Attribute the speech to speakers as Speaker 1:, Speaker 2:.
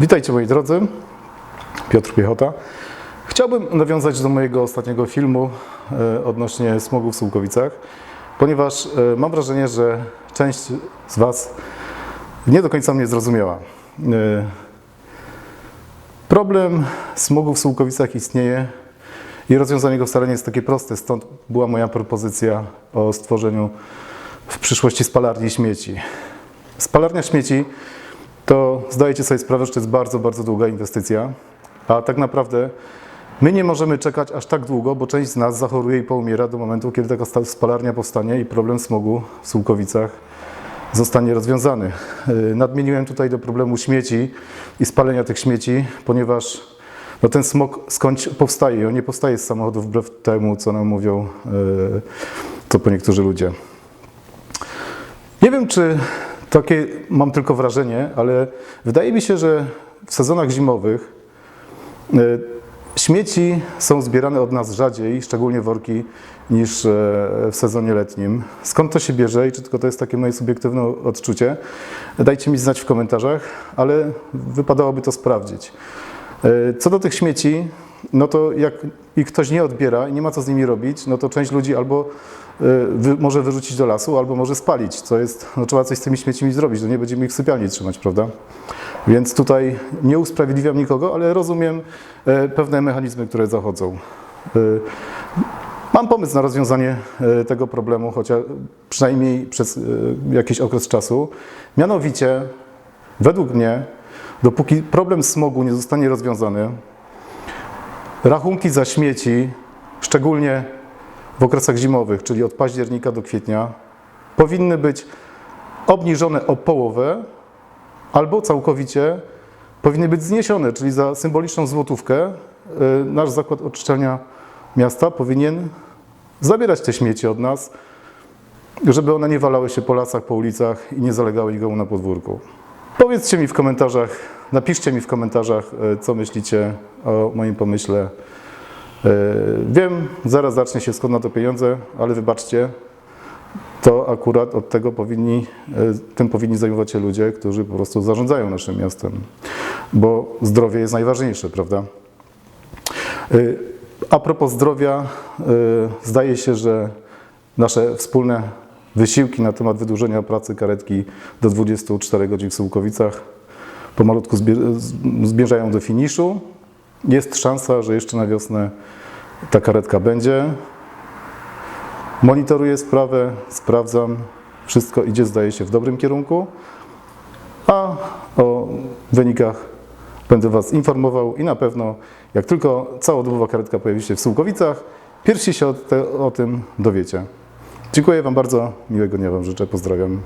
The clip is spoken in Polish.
Speaker 1: Witajcie moi drodzy, Piotr Piechota. Chciałbym nawiązać do mojego ostatniego filmu e, odnośnie smogu w Sułkowicach, ponieważ e, mam wrażenie, że część z Was nie do końca mnie zrozumiała. E, Problem smogu w Sułkowicach istnieje i rozwiązanie go wcale nie jest takie proste, stąd była moja propozycja o stworzeniu w przyszłości spalarni śmieci. Spalarnia śmieci to zdajecie sobie sprawę, że to jest bardzo, bardzo długa inwestycja, a tak naprawdę my nie możemy czekać aż tak długo, bo część z nas zachoruje i poumiera do momentu, kiedy taka spalarnia powstanie i problem smogu w Sułkowicach zostanie rozwiązany. Yy, Nadmieniłem tutaj do problemu śmieci i spalenia tych śmieci, ponieważ no ten smog skądś powstaje. On nie powstaje z samochodów wbrew temu, co nam mówią, yy, co po niektórzy ludzie. Nie wiem, czy takie mam tylko wrażenie, ale wydaje mi się, że w sezonach zimowych y, śmieci są zbierane od nas rzadziej, szczególnie worki, niż e, w sezonie letnim. Skąd to się bierze i czy tylko to jest takie moje subiektywne odczucie? Dajcie mi znać w komentarzach, ale wypadałoby to sprawdzić. E, Co do tych śmieci, no to jak ich ktoś nie odbiera i nie ma co z nimi robić, no to część ludzi albo wy, może wyrzucić do lasu, albo może spalić, co jest, no trzeba coś z tymi śmiecimi zrobić, no nie będziemy ich w sypialni trzymać, prawda? Więc tutaj nie usprawiedliwiam nikogo, ale rozumiem e, pewne mechanizmy, które zachodzą. Y, Mam pomysł na rozwiązanie tego problemu, chociaż przynajmniej przez jakiś okres czasu. Mianowicie, według mnie, dopóki problem smogu nie zostanie rozwiązany, rachunki za śmieci, szczególnie w okresach zimowych, czyli od października do kwietnia, powinny być obniżone o połowę albo całkowicie powinny być zniesione, czyli za symboliczną złotówkę y, nasz zakład oczyszczania miasta powinien zabierać te śmieci od nas, żeby one nie walały się po lasach, po ulicach i nie zalegały nikomu na podwórku. Powiedzcie mi w komentarzach, napiszcie mi w komentarzach, y, co myślicie o moim pomyśle. Y, Wiem, zaraz zacznie się skąd na to pieniądze, ale wybaczcie, to akurat od tego powinni, y, tym powinni zajmować się ludzie, którzy po prostu zarządzają naszym miastem, bo zdrowie jest najważniejsze, prawda? Y, A propos zdrowia, zdaje się, że nasze wspólne wysiłki na temat wydłużenia pracy karetki do 24 godzin w Sułkowicach pomalutku zbie- zmierzają do finiszu. Jest szansa, że jeszcze na wiosnę ta karetka będzie. Monitoruję sprawę, sprawdzam. Wszystko idzie, zdaje się, w dobrym kierunku. A o wynikach będę Was informował i na pewno, jak tylko całodobowa karetka pojawi się w Sułkowicach, pierwsi się o, te, o tym dowiecie. Dziękuję Wam bardzo, miłego dnia Wam życzę, pozdrawiam.